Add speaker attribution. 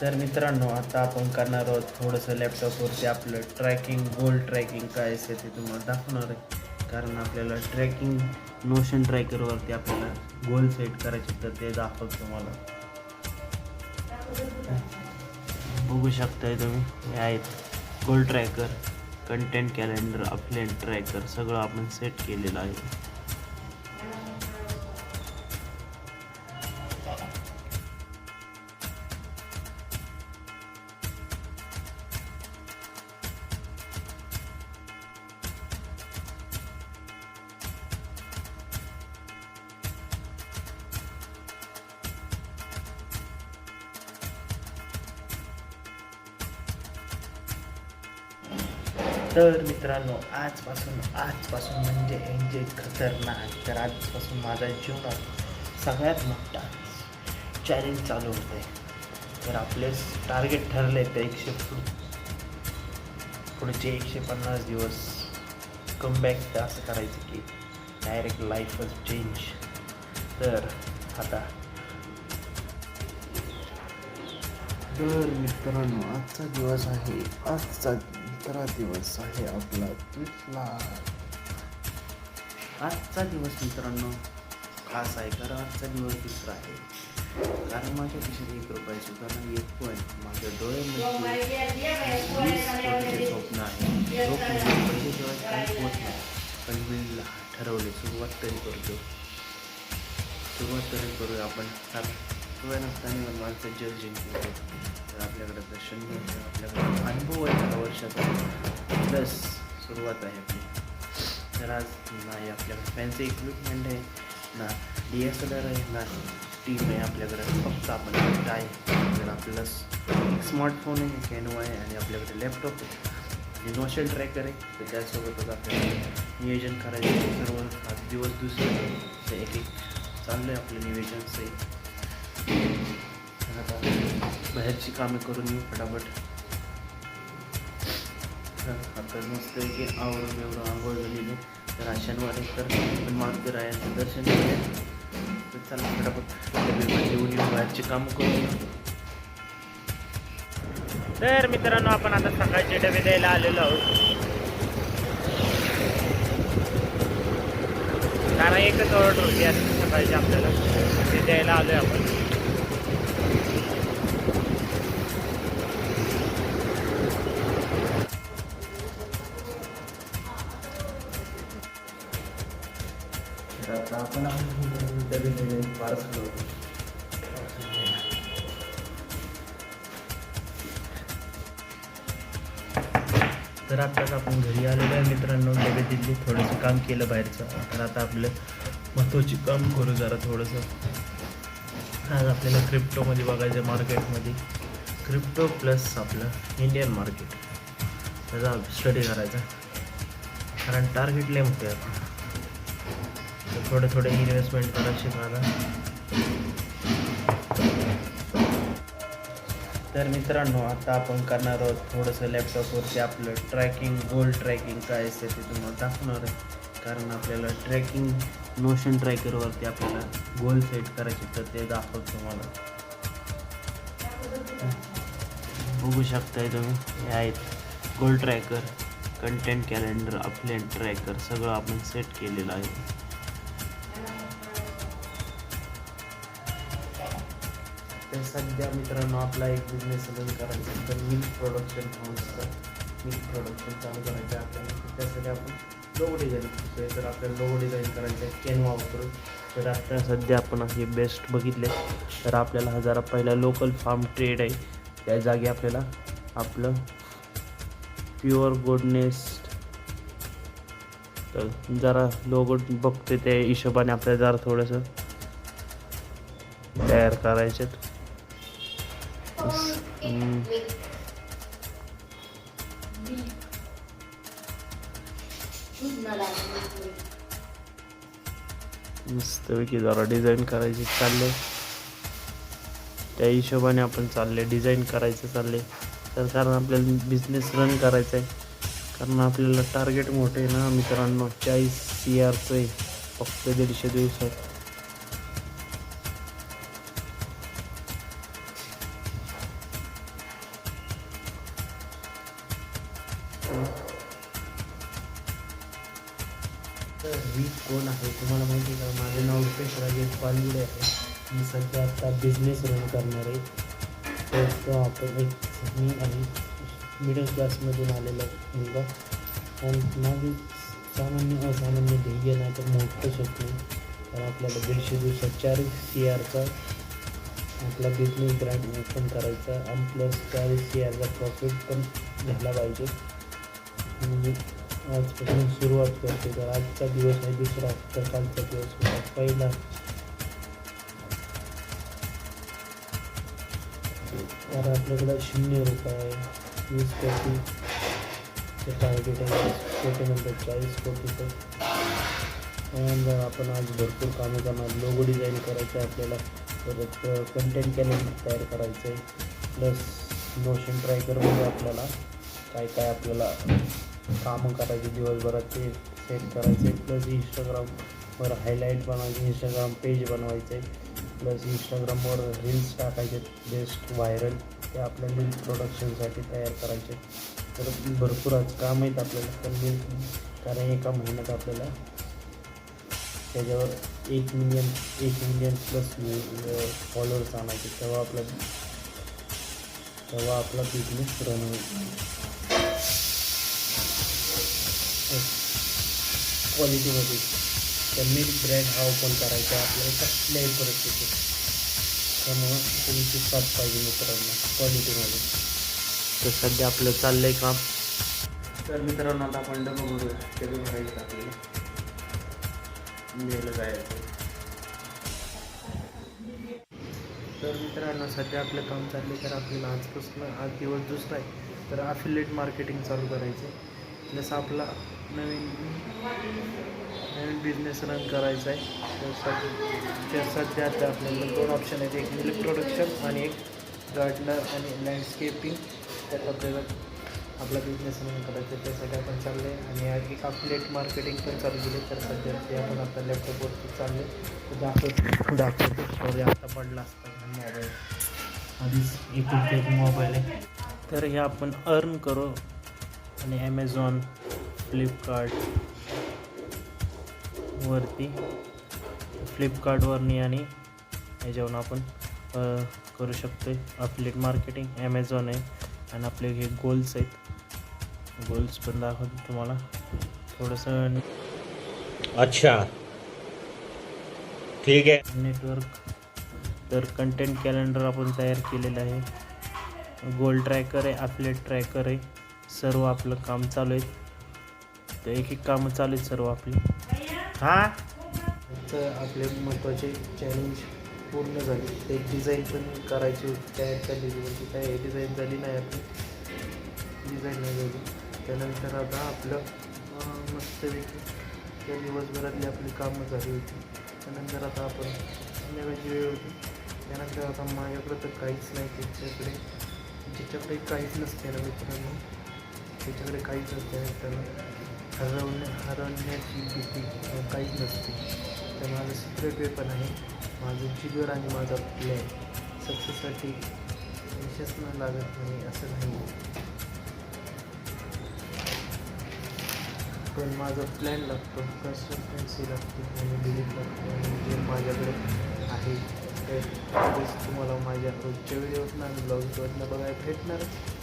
Speaker 1: तर मित्रांनो आता आपण करणार आहोत थोडंसं लॅपटॉपवरती आपलं ट्रॅकिंग गोल ट्रॅकिंग काय असते ते तुम्हाला दाखवणार आहे. कारण आपल्याला ट्रॅकिंग नोशन ट्रॅकरवरती आपल्याला गोल सेट करायचे तर ते दाखवत तुम्हाला. बघू शकताय तुम्ही हे आहेत गोल ट्रॅकर कंटेंट कॅलेंडर अपलेन ट्रॅकर सगळं आपण सेट केलेलं आहे. तर मित्रांनो आजपासून आजपासून म्हणजे एनजे खतरनाक तर आजपासून माझ्या जीवनात सगळ्यात मोठा चॅलेंज चालू होत आहे तर आपले टार्गेट ठरले तर एकशे पुढ पुढचे एकशे पन्नास दिवस कमबॅक असं करायचं की डायरेक्ट लाईफच चेंज तर आता तर मित्रांनो आजचा दिवस आहे आजचा दुसरा दिवस आहे आपला दुसरा आजचा दिवस मित्रांनो खास आहे कारण आजचा दिवस दुसरा आहे. कारण माझ्या खिशात एक रुपये सुद्धा नाही एक पण माझ्या डोळ्यामध्ये कोटीचे स्वप्न आहे. झोप पैशाशिवाय काही होत नाही पण मी ठरवले सुरुवात तरी करतो. सुरुवात तरी करूया आपण. कारण डोळ्या नसताना माणसं जल तर आपल्याकडे दर्शन आपल्याकडे अनुभव आहे दहा वर्षाचा. प्लस सुरुवात आहे आपली. तर आज नाही आपल्याकडे फॅन्सी इक्विपमेंट आहे. ना डी एस एल आर आहे ना टीम आहे आपल्याकडे. फक्त आपण काय आपल्याला आपल्याला एक स्मार्टफोन आहे कॅनो आहे आणि आपल्याकडे लॅपटॉप आहे. आणि नोशल ट्रॅकर आहे. तर त्यासोबतच आपल्याला नियोजन करायचं सर्व आज दिवस दुसरे. तर एक एक चाललं आहे आपलं नियोजनचं आहे तर आता बाहेरची कामे करून येऊ फटाफट तर आता मस्त की आवरून एवढं आंघोळ झालेली तर आज शनिवार आहे तर आपण दर्शन केले तर चला फटाफट। येऊन येऊ बाहेरची कामं करून येऊ तर मित्रांनो आपण आता सकाळचे डबे द्यायला आलेलो आहोत. कारण एकच ऑर्डर होती आता सकाळची आपल्याला. ते द्यायला आलोय आपण. तर आता आपण डबे पार्सल तर आत्ताच आपण घरी आलेलो आहे मित्रांनो. डबे दिल्ली थोडंसं काम केलं बाहेरचं. तर आता आपलं महत्त्वाची काम करू जरा थोडंसं. आज आपल्याला क्रिप्टोमध्ये बघायचं मार्केटमध्ये. क्रिप्टो प्लस आपलं इंडियन मार्केट. त्याचा स्टडी करायचा. कारण टार्गेट लय मोठे आहे. आपण थोडे थोडे इन्व्हेस्टमेंट करा शिकायला तर मित्रांनो आता आपण करणार आहोत थोडंसं लॅपटॉपवरती आपलं ट्रॅकिंग गोल ट्रॅकिंग काय असते ते तुम्हाला दाखवणार आहे. कारण आपल्याला ट्रॅकिंग मोशन ट्रॅकरवरती आपल्याला गोल सेट करायचे तर ते दाखवत तुम्हाला. बघू शकताय तुम्ही हे आहेत गोल ट्रॅकर कंटेंट कॅलेंडर अपलेन ट्रॅकर सगळं आपण सेट केलेलं आहे. तर सध्या मित्रांनो आपला एक बिझनेस रन करायचा तर मिल्क प्रोडक्शन हाऊसचा मिल्क प्रोडक्शन चालू करायचं आहे आपल्याला. त्यासाठी आपण लोगो डिझाईन करतोय. तर आपल्याला लोगो डिझाईन करायचं आहे कॅनवा वापरून तर आता सध्या आपण हे बेस्ट बघितले. तर आपल्याला हजारा पहिला लोकल फार्म ट्रेड आहे. त्या जागी आपल्याला आपलं प्युअर गुडनेस तर जरा लोगो बघते त्या हिशोबाने आपल्याला जरा थोडंसं तयार करायचं हम्म. मस्तपैकी जरा डिझाईन करायची चालले. त्या हिशोबाने आपण चालले डिझाईन करायचं चालले. तर कारण आपल्याला बिझनेस रन करायचा आहे. कारण आपल्याला टार्गेट मोठे आहे ना मित्रांनो. चाळीस सी आरचं आहे. फक्त दीडशे दिवसात. तर मी कोण आहे? तुम्हाला माहिती आहे का? माझं नाव रुपेश राजेश पालगुडे आहे. मी सध्या आता बिझनेस रन करणार आहे. तर तो आपण एक मी आहे मिडल क्लासमधून आलेला मुलगा. आणि माझी सामान्य असामान्य ध्येय नाही तर मोठं स्वप्न. तर आपल्याला दीडशे दिवसात चार सी आरचा आपला बिझनेस ब्रँड ओपन करायचा. आणि प्लस चाळीस सी आरचा प्रॉफिट पण झाला पाहिजे. म्हणजे आजपासून सुरुवात करते. तर आजचा दिवस आहे दुसरा तर कालचा दिवस होता. पहिला. तर आपल्याकडं शून्य रुपये वीस कोटी. टार्गेट आहे. कोटी नंतर चाळीस कोटी तर आपण आज भरपूर कामं करणार लोगो डिझाईन करायचं आहे आपल्याला परत कंटेंट कॅलेंडर तयार करायचं आहे प्लस नोशन ट्राय करून आपल्याला काय काय आपल्याला कामं करायचे दिवसभरात ते सेट करायचे प्लस इंस्टाग्रामवर हायलाईट बनवायचे इंस्टाग्राम पेज बनवायचे प्लस इंस्टाग्रामवर रील्स टाकायचे बेस्ट व्हायरल ते आपल्या रील प्रोडक्शनसाठी तयार करायचे. तर भरपूर आज काम आहेत आपल्याला पण मी कारण एका महिन्यात आपल्याला त्याच्यावर एक मिलियन एक मिलियन प्लस फॉलोअर्स आणायचे तेव्हा आपला तेव्हा आपला बिझनेस रन होईल. क्वालिटीमध्ये तर मिल्क ब्रँड हा ओपन करायचा आहे. आपल्याला कसल्याही परिस्थितीत. त्यामुळं तुमची साथ पाहिजे मित्रांनो क्वालिटीमध्ये तर सध्या आपलं चाललं आहे काम. तर मित्रांनो आता आपण डबं भरू डबे भरायचे आपल्याला. घ्यायला जायचं. तर मित्रांनो सध्या आपलं काम चाललं तर आपल्याला आजपासून आज दिवस दुसरा आहे. तर अफिलेट मार्केटिंग चालू करायचं आहे जसं आपला नवीन नवीन बिझनेस रन करायचा आहे तर सध्या सध्या आता आपल्याला दोन ऑप्शन आहेत. एक म्हणजे मिल्क प्रोडक्शन आणि एक गार्डनर आणि लँडस्केपिंग त्यात आपल्याला आपला बिझनेस रन करायचा आहे त्यासाठी आपण चाललं आहे आणि एक आपलेट मार्केटिंग पण चालू केली. तर सध्या ते आपण आपल्या लॅपटॉपवरती चालले तर दाखवतो दाखवतो. सॉरी आता पडला असता. मोबाईल आधीच एक मोबाईल आहे. तर हे आपण अर्न करू. आणि ॲमेझॉन फ्लिपकार्ट वरती. फ्लिपकार्टवरनी आणि ह्याच्यावरून आपण करू शकतो अफिलेट मार्केटिंग ॲमेझॉन आहे आणि आपले हे गोल्स आहेत. गोल्स पण दाखवतो तुम्हाला. थोडंसं
Speaker 2: अच्छा. ठीक है
Speaker 1: नेटवर्क तर कंटेंट कॅलेंडर आपण तयार केलेलं आहे. गोल ट्रॅकर आहे अफलेट ट्रॅकर आहे. सर्व आपलं काम चालू आहे तर एक एक कामं चालू आहेत सर्व आपली. हां? तर आपले महत्त्वाचे चॅलेंज पूर्ण झाले. ते डिझाईन पण करायची होती. तयार केलेली होती काय डिझाईन झाली नाही आपली. डिझाईन नाही झाली. त्यानंतर आता आपलं मस्त मस्तपैकी त्या दिवसभरातली आपली कामं झाली होती. त्यानंतर आता आपण संध्याकाळची वेळ होती. त्यानंतर आता माझ्याकडं तर काहीच नाही. त्याच्याकडे ज्याच्याकडे काहीच नसते ना मित्रांनो. त्याच्याकडे काहीच नसते त्याला हरवण्या हरवण्याची भीती काहीच नसते. तर माझं सिक्रेट वेपन पण आहे. माझं जिगर आणि माझा प्लॅन सक्सेससाठी यशच न लागत नाही असं नाही. पण माझा प्लॅन लागतो. कन्सिस्टन्सी लागते. आणि बिलीफ लागतो. आणि जे माझ्याकडे आहे तर तुम्हाला माझ्या रोजच्या व्हिडिओतनं आणि ब्लॉग्सवरनं बघायला भेटणारच